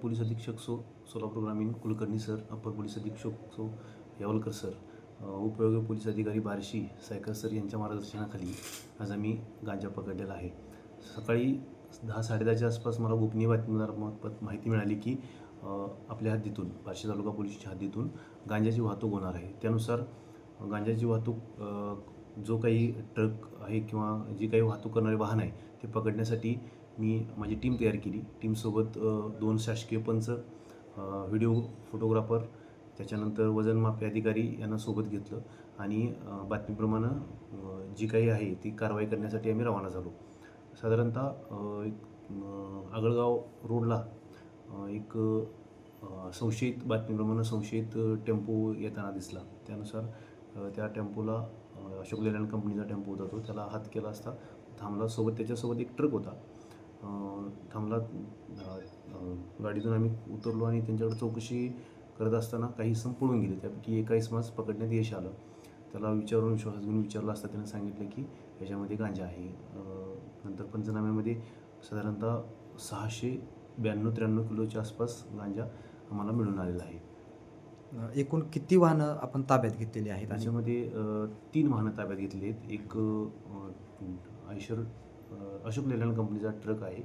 Police अधीक्षक सो सोलापूर ग्रामीण कुलकर्णी सर अप्पर पोलीस अधीक्षक सो यावलकर सर उपयोगी पोलीस अधिकारी बार्शी सायकर सर यांच्या मार्गदर्शनाखाली आज आम्ही गांजा पकडलेला आहे. सकाळी दहा साडेदहाच्या आसपास मला गोपनीय बातमीदारमार्फत माहिती मिळाली की आपल्या हद्दीतून बार्शी तालुका पोलीसच्या हद्दीतून गांजाची वाहतूक होणार आहे. त्यानुसार गांजाची वाहतूक जो काही ट्रक आहे किंवा जी काही वाहतूक करणारे वाहन आहे ते पकडण्यासाठी मी माझी टीम तयार केली. टीमसोबत दोन शासकीय पंच व्हिडिओ फोटोग्राफर त्याच्यानंतर वजनमापी अधिकारी यांना सोबत घेतलं. आणि बातमीप्रमाणे जी काही आहे ती कारवाई करण्यासाठी आम्ही रवाना झालो. साधारणतः एक आगळगाव रोडला एक संशयित बातमीप्रमाणे संशयित टेम्पो येताना दिसला. त्यानुसार त्या टेम्पोला अशोक लेलँड कंपनीचा टेम्पो होता तो. त्याला हात केला असता थांबला. सोबत त्याच्यासोबत एक ट्रक होता. थांबला गाडीतून आम्ही उतरलो आणि त्यांच्याकडे चौकशी करत असताना काही इसम पळून गेले. त्यापैकी एका इसमास पकडण्यात यश आलं. त्याला विचारून विश्वास घेऊन विचारलं असता त्यानं सांगितलं की याच्यामध्ये गांजा आहे. नंतर पंचनाम्यामध्ये साधारणतः सहाशे ब्याण्णव त्र्याण्णव किलोच्या आसपास गांजा आम्हाला मिळून आलेला आहे. एकूण किती वाहनं आपण ताब्यात घेतलेली आहेत? त्याच्यामध्ये तीन वाहनं ताब्यात घेतली आहेत. एक आयशर अशोक लेलँड कंपनीचा ट्रक आहे.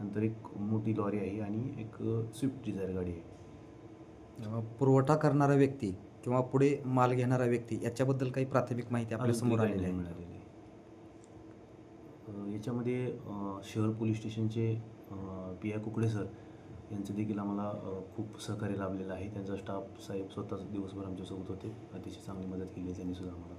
नंतर एक मोठी लॉरी आहे आणि एक स्विफ्ट डिझायर गाडी आहे. पुरवठा करणारा व्यक्ती किंवा पुढे माल घेणारा व्यक्ती याच्याबद्दल काही प्राथमिक माहिती आपल्यासमोर आलेली आहे. मिळालेली अ, याच्यामध्ये शहर पोलीस स्टेशनचे पी आय कुकडे सर यांचं देखील आम्हाला खूप सहकार्य लाभलेलं आहे. त्यांचा स्टाफ साहेब स्वतः दिवसभर आमच्यासोबत होते. अतिशय चांगली मदत केली आहे त्यांनी सुद्धा आम्हाला.